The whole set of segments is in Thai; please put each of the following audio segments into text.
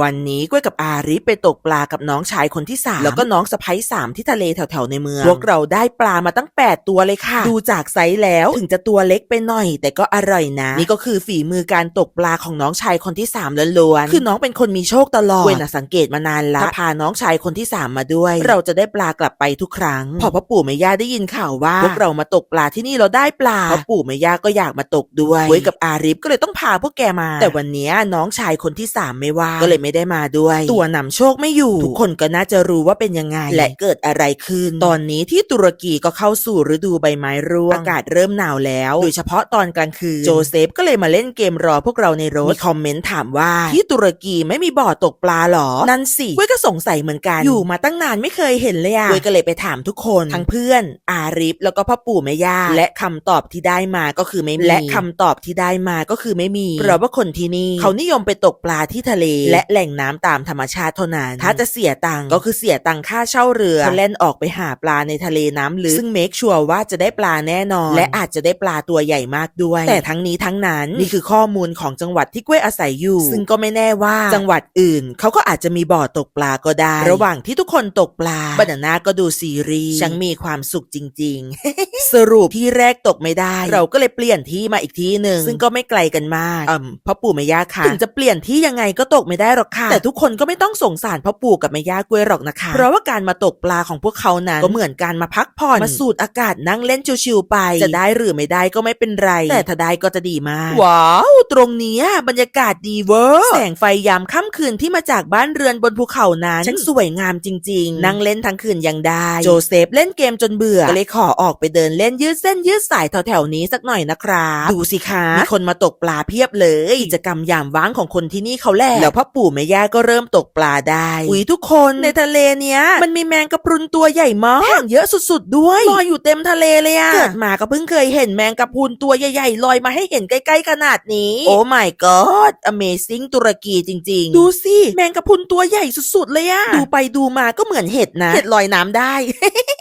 วันนี้กล้วยกับอาริไปตกปลากับน้องชายคนที่สามแล้วก็น้องสะพ้ยสามที่ทะเลแถวๆในเมือง พวกเราได้ปลามาตั้ง 8 ตัวเลยค่ะ ดูจากไซส์แล้วถึงจะตัวเล็กไปหน่อย แต่ก็อร่อยนะ นี่ก็คือฝีมือการตกปลาของน้องชายคนที่สามล้วนๆคือน้องเป็นคนมีโชคตลอดเว้ยนะสังเกตมานานละถ้าพาน้องชายคนที่สามมาด้วย เราจะได้ปลากลับไปทุกครั้ง พอพ่อปู่แม่ย่าได้ยินข่าวว่า พวกเรามาตกปลาที่นี่เราได้ปลาพ่อปู่แม่ย่าก็อยากมาตกด้วยเว้ยกับอาริฟก็เลยต้องพาพวกแกมา แต่วันเนี้ยน้องชายคนที่สามไม่ว่างก็เลยไม่ได้มาด้วย ตัวนำโชคไม่อยู่ ทุกคนก็น่าจะรู้ว่าเป็นยังไง และเกิดอะไรขึ้น ตอนนี้ที่ตุรกีก็เข้าสู่ฤดูใบไม้ร่วงอากาศเริ่มหนาวแล้วโดยเฉพาะตอนกลางคืนโจเซฟก็เลยมาเล่นเกมรอพวกเราในรถมีคอมเมนต์ถามว่า ที่ตุรกีไม่มีบ่อตกปลาหรอ นั่นสิกุ้ยก็สงสัยเหมือนกันอยู่มาตั้งนานไม่เคยเห็นเลยอะกุ้ยก็เลยไปถามทุกคนทั้งเพื่อน อาริฟแล้วก็พ่อปู่แม่ย่าและคำตอบที่ได้มาก็คือไม่มีและคำตอบที่ได้มาก็คือไม่มีเพราะว่าคนที่นี่เขานิยมไปตกปลาที่ทะเล และแหล่งน้ำตามธรรมชาติเท่านั้น ถ้าจะเสียตังก็คือเสียตังค่าเช่าเรือเพื่อเล่นออกไปหาปลาในทะเลน้ำลึกซึ่งเมคชัวร์ว่าจะได้ปลาแน่นอน และอาจจะได้ปลาตัวใหญ่มากด้วย แต่ทั้งนี้ทั้งนั้นนี่คือข้อมูลของจังหวัดที่กล้วยอาศัยอยู่ ซึ่งก็ไม่แน่ว่าจังหวัดอื่นเขาก็อาจจะมีบ่อตกปลาก็ได้ ระหว่างที่ทุกคนตกปลาบานาน่าก็ดูซีรีส์ช่างมีความสุขจริง ๆ สรุปที่แรกตกไม่ได้ เราก็เลยเปลี่ยนที่มาอีกที่หนึ่งซึ่งก็ไม่ไกลกันมากอืมพ่อปู่แม่ย่าค่ะถึงจะเปลี่ยนที่ยังไงก็ตกไม่ได้หรอกค่ะ แต่ทุกคนก็ไม่ต้องสงสารพ่อปู่กับแม่ย่ากล้วยหรอกนะคะ เพราะว่าการมาตกปลาของพวกเขานั้นก็เหมือนการมาพักผ่อนมาสูดอากาศนั่งเล่นชิวๆไป จะได้หรือไม่ได้ก็ไม่เป็นไร แต่ถ้าได้ก็จะดีมาก ว้าว ตรงเนี้ยบรรยากาศดีเวอร์แสงไฟยามค่ำคืนที่มาจากบ้านเรือนบนภูเขานั้นช่างสวยงามจริง ๆ นั่งเล่นทั้งคืนยังได้ โจเซฟเล่นเกมจนเบื่อก็เลยขอออกไปเดินเล่นยืดเส้นยืดสายแถวๆนี้สักหน่อยนะครับดูสิคะมีคนมาตกปลาเพียบเลยกิจกรรมยามว่างของคนที่นี่เขาแหละแล้วพ่อปู่แม่ย่าก็เริ่มตกปลาได้อุ้ยทุกคนในทะเลเนี้ย มันมีแมงกะพรุนตัวใหญ่มากแถมเยอะสุดๆด้วยลอยอยู่เต็มทะเลเลยอะเกิดมาก็เพิ่งเคยเห็นแมงกะพรุนตัวใหญ่ๆลอยมาให้เห็นใกล้ๆขนาดนี้ โอ้ my god amazing ตุรกีจริง ๆ ดูสิแมงกะพรุนตัวใหญ่สุดๆเลยอะดูไปดูมาก็เหมือนเห็ดนะเห็ดลอยน้ำได้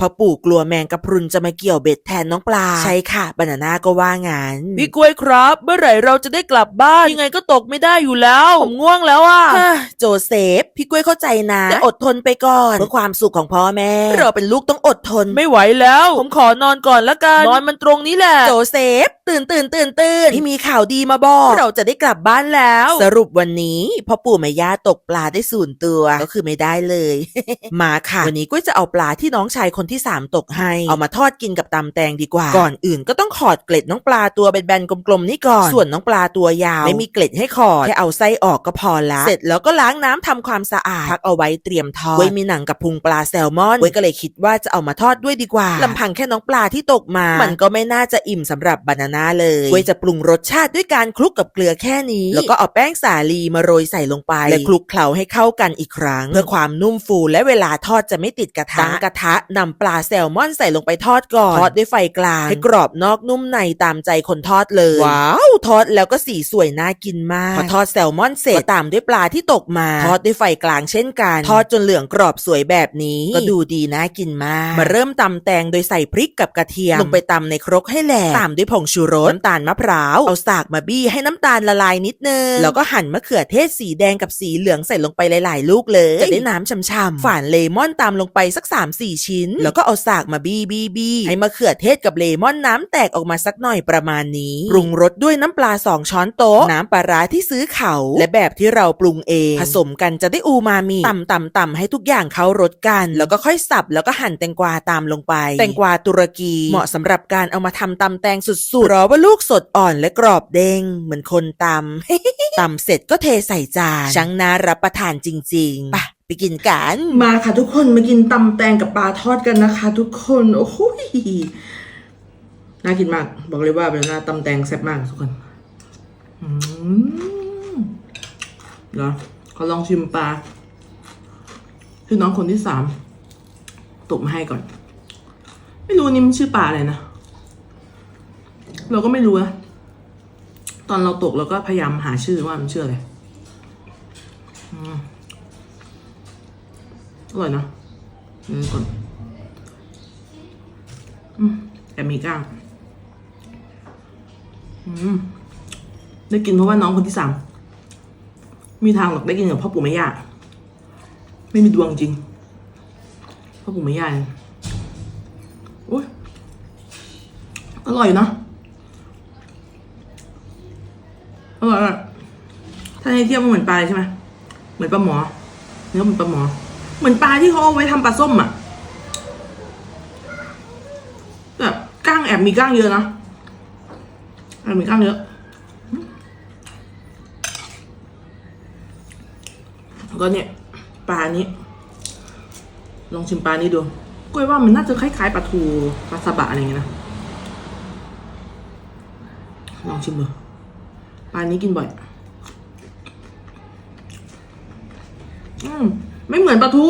พ่อปู่กลัวแมงกะพรุนจะมาเกี่ยวเบ็ดแทนน้องปลาใช่ค่ะบานาน่าก็ว่างั้นพี่กล้วยครับ เมื่อไหร่เราจะได้กลับบ้านยังไงก็ตกไม่ได้อยู่แล้ว ผมง่วงแล้วอะฮ่าโจเซฟ พี่กล้วยเข้าใจนะแต่อดทนไปก่อนเพื่อความสุขของพ่อแม่ เราเป็นลูกต้องอดทนไม่ไหวแล้ว ผมขอนอนก่อนละกันนอนมันตรงนี้แหละโจเซฟ ตื่นตื่นตื่นตื่นที่มีข่าวดีมาบอกเราจะได้กลับบ้านแล้ว สรุปวันนี้พ่อปู่แม่ย่าตกปลาได้ศูนย์ตัวก็คือไม่ได้เลย มาค่ะ วันนี้กล้วยจะเอาปลาที่น้องชายคนที่สามตกให้ เอามาทอดกินกับตำแตงดีกว่า ก่อนอื่นก็ต้องขอดเกล็ดน้องปลาตัวแบนๆกลมๆนี่ก่อน ส่วนน้องปลาตัวยาว ไม่มีเกล็ดให้ขอดแค่เอาไส้ออกก็พอละเสร็จแล้วก็ล้างน้ำทำความสะอาดพักเอาไว้เตรียมทอดไว้มีหนังกับพุงปลาแซลมอนไว้ก็เลยคิดว่าจะเอามาทอดด้วยดีกว่าลำพังแค่น้องปลาที่ตกมา มันก็ไม่น่าจะอิ่มสำหรับบานาน่าเลยไว้จะปรุงรสชาติด้วยการคลุกกับเกลือแค่นี้ แล้วก็เอาแป้งสาลีมาโรยใส่ลงไปและคลุกเคล้าให้เข้ากันอีกครั้ง เพื่อความนุ่มฟูและเวลาทอดจะไม่ติดกระทะตั้งกระทะนำปลาแซลมอนใส่ลงไปทอดก่อนทอดด้วยไฟกลางให้กรอบนอกนุ่มในตามใจคนทอดเลยว้าวทอดแล้วก็สีสวยน่ากินมากพอทอดแซลมอนเสร็จก็ตามด้วยปลาที่ตกมาทอดด้วยไฟกลางเช่นกันทอดจนเหลืองกรอบสวยแบบนี้ ก็ดูดีน่ากินมาก มาเริ่มตำแตงโดยใส่พริกกับกระเทียมลงไปตำในครกให้แหลกตามด้วยผงชูรสน้ำตาลมะพร้าวเอาสากมาบี้ให้น้ำตาลละลายนิดนึงแล้วก็หั่นมะเขือเทศสีแดงกับสีเหลืองใส่ลงไปหลาย ๆ ลูกเลยจะได้น้ำช่ำๆฝานเลมอนตามลงไปสัก3-4ชิ้น แล้วก็เอาสากมาบี้บี้บี้ให้มะเขือเทศกับเลมอนน้ำแตกออกมาสักหน่อยประมาณนี้ปรุงรสด้วยน้ำปลา2ช้อนโต๊ะน้ำปลาร้าที่ซื้อเขา และแบบที่เราปรุงเอง ผสมกันจะได้อูมามิต่ำต่ำต่ำให้ทุกอย่างเข้ารสกัน แล้วก็ค่อยสับแล้วก็หั่นแตงกวาตามลงไป แตงกวาตุรกีเหมาะสำหรับการเอามาทำตำแตงสุดๆเพราะว่าลูกสดอ่อนและกรอบเด้ง เหมือนคนตำตำเสร็จก็เทใส่จานช่างน่ารับประทานจริงๆไปไปกินกัน มาค่ะทุกคนมากินตำแตงกับปลาทอดกันนะคะ ทุกคนโอ้โหยน่ากินมาก บอกเลยว่าเป็นหน้าตำแตงแซ่บมากทุกคน อืม เดี๋ยวขอลองชิมปลาคือน้องคนที่สามตกมาให้ก่อน ไม่รู้นี่มันชื่อปลาอะไรนะเราก็ไม่รู้นะตอนเราตกเราก็พยายามหาชื่อว่ามันชื่ออะไรอร่อยเนะอืมก่อนอแต่มีกล้างอืมได้กินเพราะว่าน้องคนที่สาม มีทางหรอกได้กินกับพ่อปู่แม่ย่าไม่มีดวงจริงพ่อปู่แม่ย่าโอ้ยอร่อยเนาะอร่อยอะถ้าให้เทียบมันเหมือนปลาใช่ไหมเหมือนปลาหมอเนื้อเหมือนปลาหมอ เหมือนปลาที่เขาเอาไว้ทำปลาส้มอะแบบก้างแอบมีก้างเยอะนะแอบมีก้างเยอะ แล้ว ก็เนี่ยปลานี้ ลองชิมปลานี้ดูกล้วยว่ามันน่าจะคล้ายๆปลาทูปลาซาบะอะไรเงี้ยนะลองชิมดูปลานี้กินบ่อย อืมไม่เหมือนปลาทู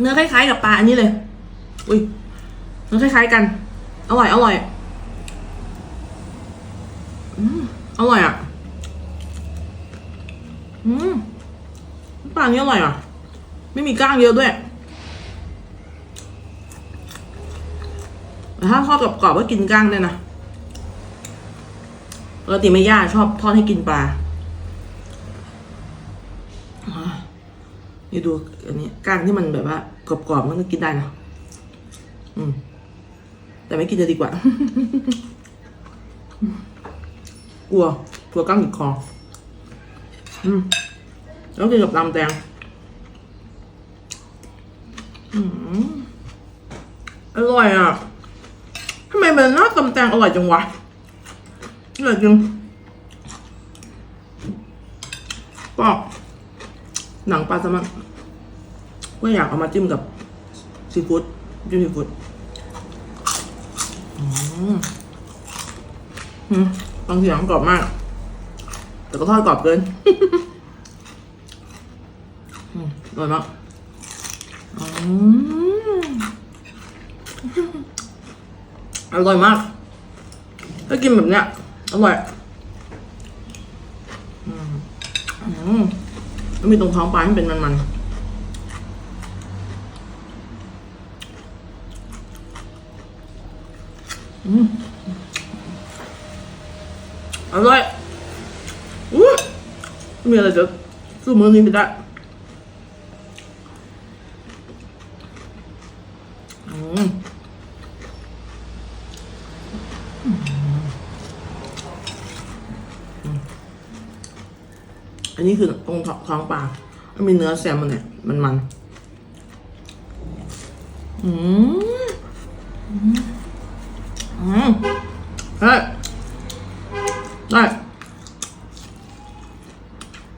เนื้อคล้ายๆกับปลาอันนี้เลย อุ้ยเนื้อคล้ายๆกัน อร่อยอร่อย อืมอร่อยอะ อืม ปลานี้อร่อยอะ ไม่มีก้างเยอะด้วยแต่ถ้าทอดกรอบๆก็กินก้างได้นะปกติแม่ย่าชอบทอดให้กินปลา นี่ดูอันนี้ก้างที่มันแบบว่ากรอบๆมันก็กินได้นะ อืม แต่ไม่กินจะดีกว่า กลัว กลัวก้างติดคอ อืม แล้วกินกับตำแตงอร่อยอะทำไมมันน่าตำแตงอร่อยจังวะอร่อยจริงปอกหนังปลาสมันก็อยากเอามาจิ้มกับซีฟู้ดจิ้มซีฟู้ดอืมอืมบางทีหนังกรอบมาก แต่ก็ทอดกรอบเกิน ร่อยมากอืมอร่อยมาก ถ้ากินแบบเนี้ยอร่อยอืมอืมแล้วมีตรงท้องปลาที่เป็นมันๆอืมอร่อยอู้ไม่มีอะไรจะสู้มือนี้ไม่ได้ อืมอั นี้คือตรงท้องปลามันมีเนื้อแซลมอนเนี่ยมันมันอืมอืมอืมได้ได้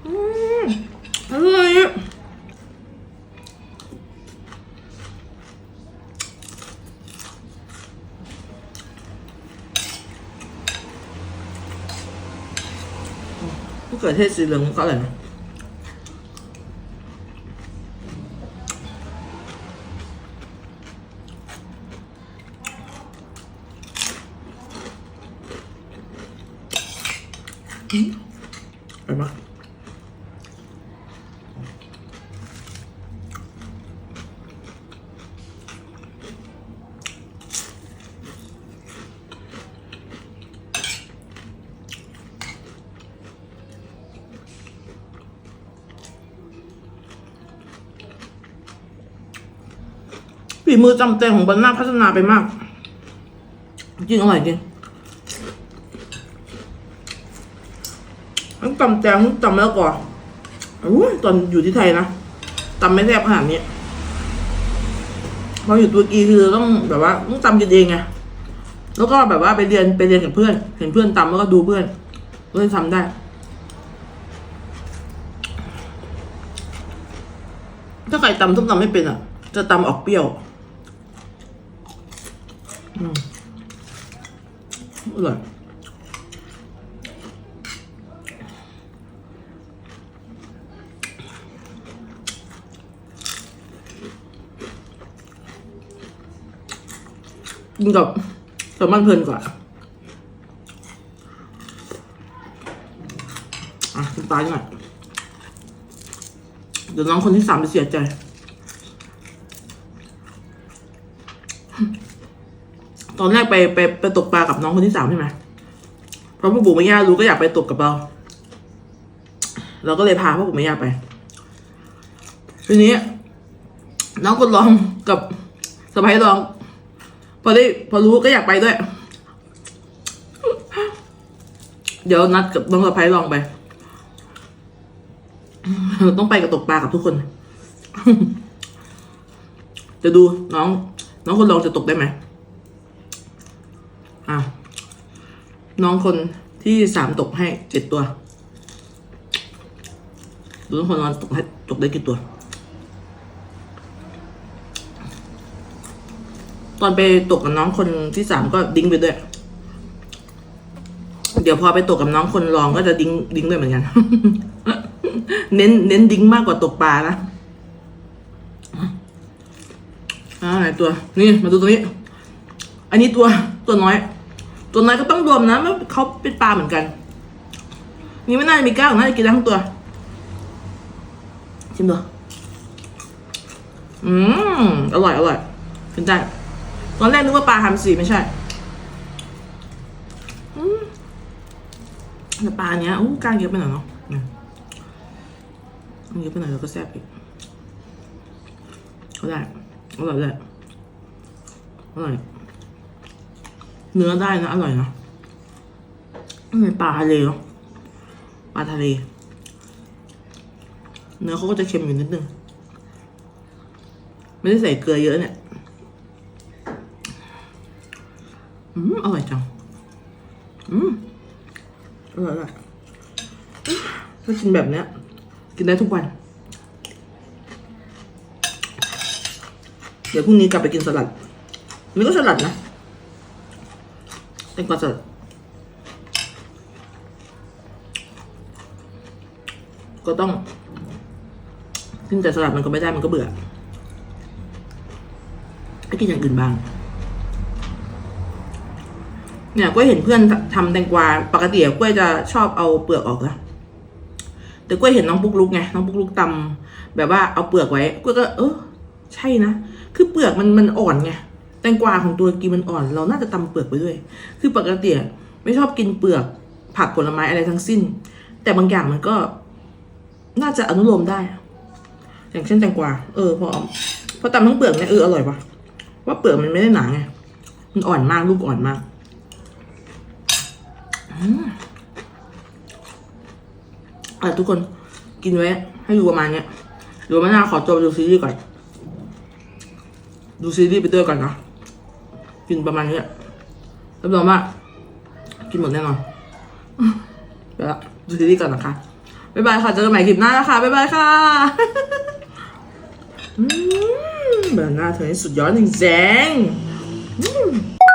อืมอร่อยอะ มะเขือเทศสีเหลืองก็อร่อย ฝีมือจำแจงของบรรณาพัฒนาไปมาก จริงอร่อยจริงทั้งตำแจงทั้งตำแล้วก็อุ้ตอนอยู่ที่ไทยนะตำไม่แซ่บขนาดนี้พออยู่ตุรกีคือต้องแบบว่าต้องตำกินเองไงแล้วก็แบบว่าไปเรียนไปเรียนกับเพื่อน เห็นเพื่อนตำแล้วก็ดูเพื่อนก็เลยทำได้ถ้าใครตำส้มตำไม่เป็นอะ จะตำออกเปรี้ยว อร่อยกินกับแซลมอนเพลินกว่าอะกินปลาหน่อยเดี๋ยวน้องคนที่สามจะเสียใจ ตอนแรกไปไปไปตกปลากับน้องคนที่สามใช่ไหมเพราะพ่อปู่แม่ย่ารู้ก็อยากไปตกกับเรา เราก็เลยพาพ่อปู่แม่ย่าไป ทีนี้ น้องคนรองกับสะพ้ายรอง พอได้พอรู้ก็อยากไปด้วย เดี๋ยวนัดกับน้องสะพ้ายลองไปต้องไปกับตกปลากับทุกคน จะดูน้อง น้องคนลองจะตกได้ไหม อะ น้องคนที่สามตกให้เจ็ดตัวดูน้องคนลองตกให้ตกได้กี่ตัว ตอนไปตกกับน้องคนที่สามก็ดิ้งไปด้วย เดี๋ยวพอไปตกกับน้องคนรองก็จะดิ้งดิ้งด้วยเหมือนกัน เน้นเน้นดิ้งมากกว่าตกปลานะอ่าไหนตัว นี่มาดูตัวนี้ อันนี้ตัวตัวน้อย ตัวน้อยก็ต้องรวมนะไม่เขาเป็นปลาเหมือนกัน นี่ไม่น่าจะมีก้างน่าจะกินได้ทั้งตัว ชิมดูอืมอร่อยอร่อยกินได้ตอนแรกนึกว่าปลาทำสีไม่ใช่อืมแต่ปลาเนี้ยอู้ก้างเยอะไปหน่อยเนาะอืมเยอะไปหน่อยแล้วก็แซ่บอีกก็ได้อร่อยเลยอร่อย เนื้อได้นะ อร่อยเนาะอืมปลาทะเลเนาะปลาทะเล เนื้อเขาก็จะเค็มอยู่นิดนึง ไม่ได้ใส่เกลือเยอะเนี่ย อืม อร่อยจัง อืม อร่อยอร่อยถ้ากินแบบเนี้ย กินได้ทุกวัน เดี๋ยวพรุ่งนี้กลับไปกินสลัด นี่ก็สลัดนะ เป็นกวาสลัดก็ต้องกินแต่สลัดมันก็ไม่ได้มันก็เบื่อก็กินอย่างอื่นบ้าง เนี่ยกล้วยเห็นเพื่อนทำแตงกวาปกติอะกล้วยจะชอบเอาเปลือกออกนะแต่กล้วยเห็นน้องปุ๊กลุกไงน้องปุ๊กลุกตำแบบว่าเอาเปลือกไว้กล้วยก็ เออใช่นะคือเปลือกมันมันอ่อนไง แตงกวาของตัวกีมันอ่อน เราน่าจะตำเปลือกไปด้วย คือปกติไม่ชอบกินเปลือกผักผลไม้อะไรทั้งสิ้น แต่บางอย่างมันก็น่าจะอนุโลมได้อะอย่างเช่นแตงกวา เออพอพอตำทั้งเปลือกเนี่ยเอออร่อยปะว่าเปลือกมันไม่ได้หนาไง มันอ่อนมากลูกอ่อนมากอะทุกคนกินไว้ ให้ดูประมาณเนี้ยเดี๋ยวมาหน้าขอตัวไปดูซีรีส์ก่อน ดูซีรีส์ไปด้วยก่อนนะ กินประมาณนี้รับรองว่ากินหมดแน่นอนไปละดูซีรีส์ก่อนนะคะ บ๊ายบายค่ะ เจอกันใหม่คลิปหน้านะคะ บ๊ายบายค่ะอืมแบบหน้าเธอนี่สุดยอดจริงๆ